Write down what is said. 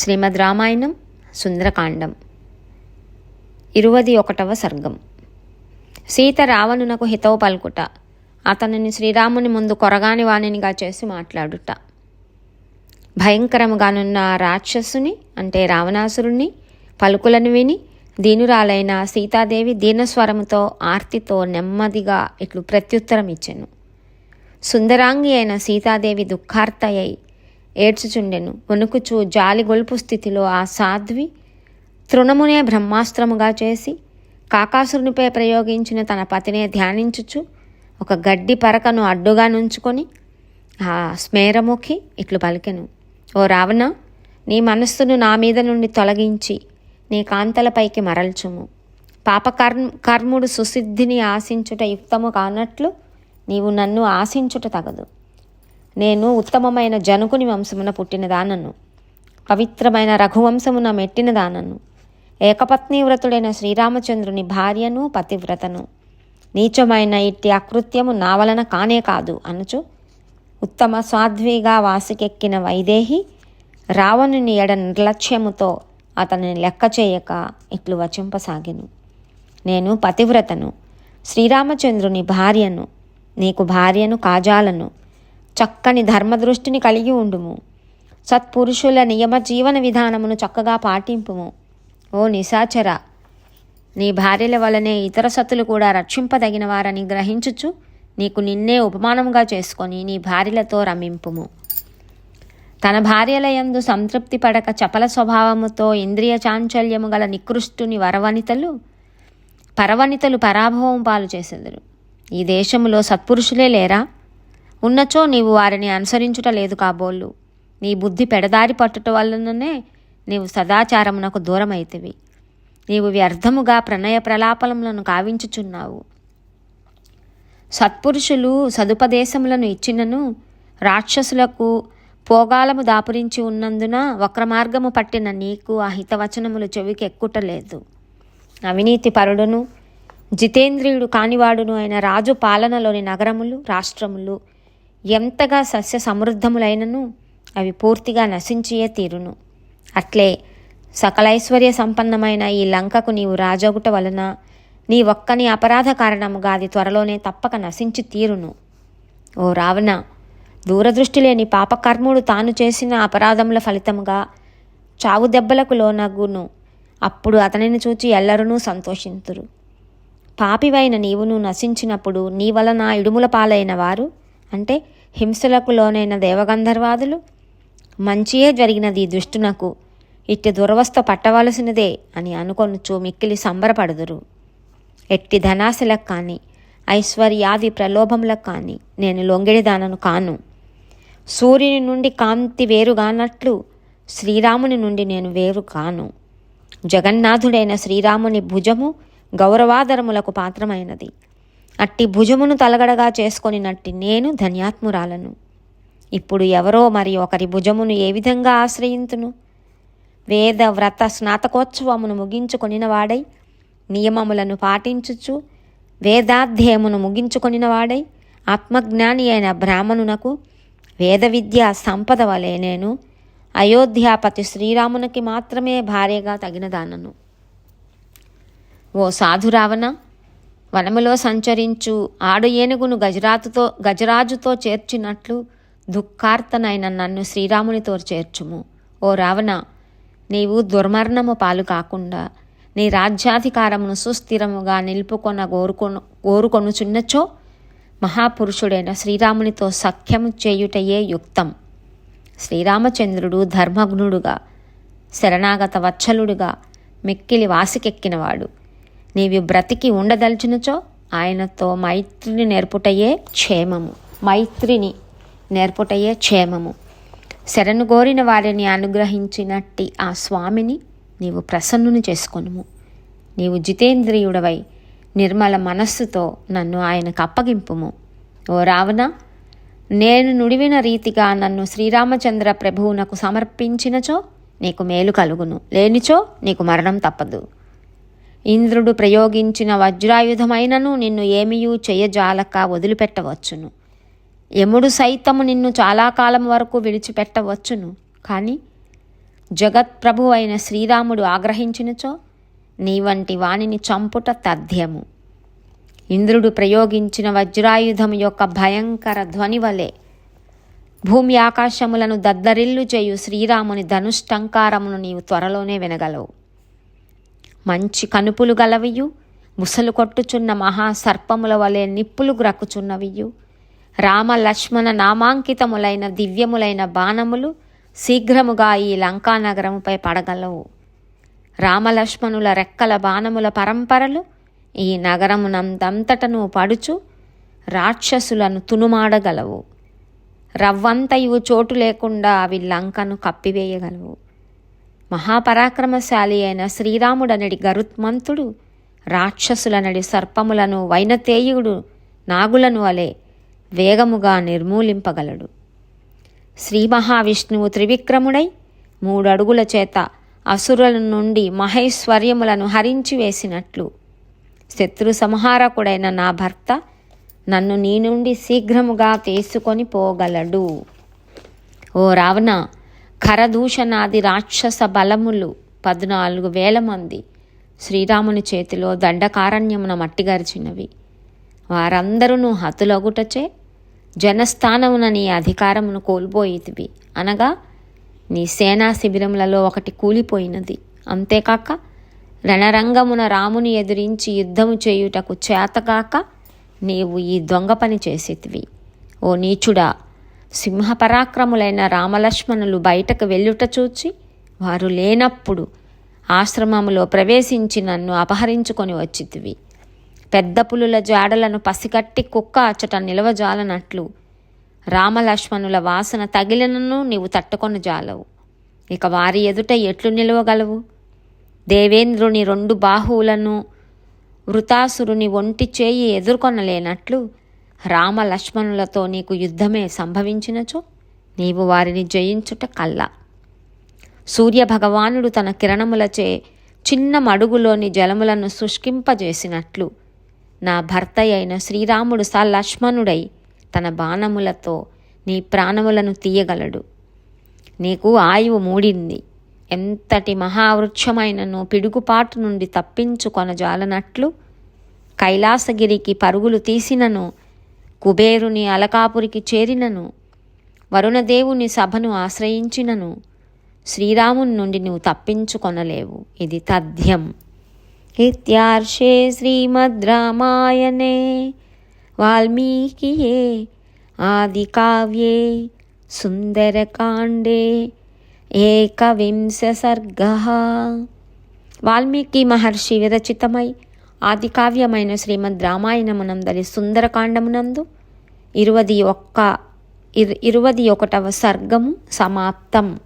శ్రీమద్ రామాయణం సుందరకాండం. ఇరువది ఒకటవ సర్గం. సీత రావణునకు హితవు పలుకుట అతనిని శ్రీరాముని ముందు కొరగాని వాణినిగా చేసి మాట్లాడుట. భయంకరముగానున్న ఆ రాక్షసుని అంటే రావణాసురుణ్ణి పలుకులను విని దీనురాలైన సీతాదేవి దీనస్వరముతో ఆర్తితో నెమ్మదిగా ఇట్లు ప్రత్యుత్తరం ఇచ్చెను సుందరాంగి అయిన సీతాదేవి దుఃఖార్తయ్యై ఏడ్చుచుండెను. వణుకుచూ జాలిగొల్పు స్థితిలో ఆ సాధ్వి తృణమునే బ్రహ్మాస్త్రముగా చేసి కాకాసురునిపై ప్రయోగించిన తన పతినే ధ్యానించుచు ఒక గడ్డి పరకను అడ్డుగా నుంచుకొని ఆ స్మేరముఖి ఇట్లు పలికెను. ఓ రావణ నీ మనస్సును నా మీద నుండి తొలగించి నీ కాంతలపైకి మరల్చుము. పాప కర్మ కర్ముడు సుసిద్ధిని ఆశించుట యుక్తము కానట్లు నీవు నన్ను ఆశించుట తగదు. నేను ఉత్తమమైన జనుకుని వంశమున పుట్టినదానను. పవిత్రమైన రఘువంశమున మెట్టినదానను. ఏకపత్ని వ్రతుడైన శ్రీరామచంద్రుని భార్యను పతివ్రతను. నీచమైన ఇట్టి అకృత్యము నా వలన కానే కాదు అనుచు. ఉత్తమ సాధ్విగా వాసికెక్కిన వైదేహి రావణుని ఎడ నిర్లక్ష్యముతో అతనిని లెక్క చేయక ఇట్లు వచింపసాగిను. నేను పతివ్రతను. శ్రీరామచంద్రుని భార్యను. నీకు భార్యను కాజాలను. చక్కని ధర్మదృష్టిని కలిగి ఉండుము. సత్పురుషుల నియమ జీవన విధానమును చక్కగా పాటింపుము. ఓ నిశాచర నీ భార్యల వలనే ఇతర సతులు కూడా రక్షింపదగిన వారని గ్రహించుచు నీకు నిన్నే ఉపమానముగా చేసుకొని నీ భార్యలతో రమింపుము. తన భార్యల యందు సంతృప్తి పడక చపల స్వభావముతో ఇంద్రియ చాంచల్యము గల నికృష్టుని వరవనితలు పరవనితలు పరాభవం పాలు చేసెదరు. ఈ దేశంలో సత్పురుషులే లేరా? ఉన్నచో నీవు వారిని అనుసరించుట లేదు కాబోళ్ళు నీ బుద్ధి పెడదారి పట్టుట వలననే నీవు సదాచారమునకు దూరమైతివి. నీవు వ్యర్థముగా ప్రణయ ప్రలాపలములను కావించుచున్నావు సత్పురుషులు సదుపదేశములను ఇచ్చినను రాక్షసులకు పోగాలము దాపురించి ఉన్నందున వక్రమార్గము పట్టిన నీకు ఆ హితవచనములు చెవికి ఎక్కుటలేదు అవినీతి పరుడును జితేంద్రియుడు కానివాడును అయిన రాజు పాలనలోని నగరములు రాష్ట్రములు ఎంతగా సస్య సమృద్ధములైనను అవి పూర్తిగా నశించియే తీరును. అట్లే సకలైశ్వర్య సంపన్నమైన ఈ లంకకు నీవు రాజగుట వలన నీ ఒక్కని అపరాధ కారణముగా అది త్వరలోనే తప్పక నశించి తీరును. ఓ రావణ దూరదృష్టి లేని పాపకర్ముడు తాను చేసిన అపరాధముల ఫలితముగా చావు దెబ్బలకు లోనగును. అప్పుడు అతనిని చూచి ఎల్లరూ సంతోషింతురు. పాపివైన నీవును నశించినప్పుడు నీ వలన ఇడుముల పాలైన వారు అంటే హింసలకు లోనైన దేవగంధర్వాదులు మంచియే జరిగినది ఈ దుష్టునకు. ఇట్టి దురవస్థ పట్టవలసినదే అని అనుకొనుచు మిక్కిలి సంబరపడుదురు. ఎట్టి ధనాశలకు కానీ ఐశ్వర్యాది ప్రలోభములకు కానీ నేను లొంగిడిదానను కాను. సూర్యుని నుండి కాంతి వేరుగానట్లు శ్రీరాముని నుండి నేను వేరు కాను. జగన్నాథుడైన శ్రీరాముని భుజము గౌరవాదరములకు పాత్రమైనది. అట్టి భుజమును తలగడగా చేసుకొనినట్టి నేను ధన్యాత్మురాలను. ఇప్పుడు ఎవరో మరి ఒకరి భుజమును ఏ విధంగా ఆశ్రయింతును? వేద వ్రత స్నాతకోత్సవమును ముగించుకొనిన వాడై నియమములను పాటించుచు వేదాధ్యయమును ముగించుకొనిన వాడై ఆత్మజ్ఞాని అయిన బ్రాహ్మణునకు వేద విద్య సంపద వలె నేను అయోధ్యాపతి శ్రీరామునికి మాత్రమే భార్యగా తగినదానను. ఓ సాధురావణ వనములో సంచరించు ఆడు ఏనుగును గజరాతుతో గజరాజుతో చేర్చినట్లు దుఃఖార్తనైన నన్ను శ్రీరామునితో చేర్చుము. ఓ రావణ నీవు దుర్మరణము పాలు కాకుండా నీ రాజ్యాధికారమును సుస్థిరముగా నిలుపుకొన కోరుకొను కోరుకొనుచున్నచో మహాపురుషుడైన శ్రీరామునితో సఖ్యము చేయుటయే యుక్తం. శ్రీరామచంద్రుడు ధర్మగ్నుడుగా శరణాగత వత్సలుడుగా మిక్కిలి వాసికెక్కినవాడు. నీవి బ్రతికి ఉండదలిచినచో ఆయనతో మైత్రిని నేర్పుటయే క్షేమము. మైత్రిని నేర్పుటయే క్షేమము. శరణు కోరిన వారిని అనుగ్రహించినట్టి ఆ స్వామిని నీవు ప్రసన్నుని చేసుకొనుము. నీవు జితేంద్రియుడవై నిర్మల మనస్సుతో నన్ను ఆయనకు అప్పగింపుము. ఓ రావణ నేను నుడివిన రీతిగా నన్ను శ్రీరామచంద్ర ప్రభువునకు సమర్పించినచో నీకు మేలు కలుగును. లేనిచో నీకు మరణం తప్పదు. ఇంద్రుడు ప్రయోగించిన వజ్రాయుధమైనను నిన్ను ఏమీయూ చేయజాలక వదిలిపెట్టవచ్చును. యముడు సైతము నిన్ను చాలా కాలం వరకు విడిచిపెట్టవచ్చును. కానీ జగత్ప్రభు అయిన శ్రీరాముడు ఆగ్రహించినచో నీ వంటి వాణిని చంపుట తథ్యము. ఇంద్రుడు ప్రయోగించిన వజ్రాయుధం యొక్క భయంకర ధ్వని వలె భూమి ఆకాశములను దద్దరిల్లు చేయు శ్రీరాముని ధనుష్టంకారమును నీవు త్వరలోనే వినగలవు. మంచి కనుపులు గలవియు. ముసలు కొట్టుచున్న మహాసర్పముల వలె నిప్పులు గ్రక్కుచున్నవియు. రామ లక్ష్మణ నామాంకితములైన దివ్యములైన బాణములు శీఘ్రముగా ఈ లంకానగరముపై పడగలవు. రామలక్ష్మణుల రెక్కల బాణముల పరంపరలు ఈ నగరమునందంతటను పడుచు రాక్షసులను తునుమాడగలవు. రవ్వంతయు చోటు లేకుండా అవి లంకను కప్పివేయగలవు. మహాపరాక్రమశాలి అయిన శ్రీరాముడనడి గరుత్మంతుడు రాక్షసులనడి సర్పములను వైనతేయుడు నాగులను వలె వేగముగా నిర్మూలింపగలడు. శ్రీ మహావిష్ణువు త్రివిక్రముడై మూడడుగుల చేత అసురుల నుండి మహేశ్వర్యములను హరించి వేసినట్లు. శత్రు సంహారకుడైన నా భర్త నన్ను నీ నుండి శీఘ్రముగా తీసుకొని పోగలడు. ఓ రావణ కరదూషణాది రాక్షస బలములు పద్నాలుగు వేల మంది శ్రీరాముని చేతిలో దండకారణ్యమున మట్టిగరిచినవి వారందరూ హతులగుటచే జనస్థానమున నీ అధికారమును కోల్పోయితివి. అనగా నీ సేనా శిబిరములలో ఒకటి కూలిపోయినది. అంతేకాక రణరంగమున రాముని ఎదిరించి యుద్ధము చేయుటకు చేతగాక నీవు ఈ దొంగ పని చేసేతివి. ఓ నీచుడా సింహపరాక్రములైన రామలక్ష్మణులు బయటకు వెళ్ళుట చూచి వారు లేనప్పుడు ఆశ్రమములో ప్రవేశించి నన్ను అపహరించుకొని వచ్చితివి. పెద్ద పులుల జాడలను పసిగట్టి కుక్క అచ్చట నిలవజాలనట్లు రామలక్ష్మణుల వాసన తగిలినను నీవు తట్టుకొని జాలవు. ఇక వారి ఎదుట ఎట్లు నిలవగలవు? దేవేంద్రుని రెండు బాహువులను వృతాసురుని ఒంటి చేయి ఎదుర్కొనలేనట్లు రామ లక్ష్మణులతో నీకు యుద్ధమే సంభవించినచో నీవు వారిని జయించుట కల్లా. సూర్యభగవానుడు తన కిరణములచే చిన్న మడుగులోని జలములను శుష్కింపజేసినట్లు నా భర్త అయిన శ్రీరాముడు స లక్ష్మణుడై తన బాణములతో నీ ప్రాణములను తీయగలడు. నీకు ఆయువు మూడింది. ఎంతటి మహావృక్షమైనను పిడుగుపాటు నుండి తప్పించుకొనజాలనట్లు కైలాసగిరికి పరుగులు తీసినను కుబేరుని అలకాపురికి చేరినను. వరుణదేవుని సభను ఆశ్రయించినను. శ్రీరాముని నుండి నువ్వు తప్పించుకొనలేవు. ఇది తథ్యం. ఇత్యార్షే శ్రీమద్ రామాయణే. వాల్మీకియే. ఆది కావ్యే సుందరకాండే. ఏకవింశ సర్గ. వాల్మీకి మహర్షి విరచితమై ఆది కావ్యమైన శ్రీమద్ రామాయణమునందరి సుందరకాండమునందు ఇరువది ఒక్క ఇరు ఇరువది ఒకటవ సర్గము సమాప్తం.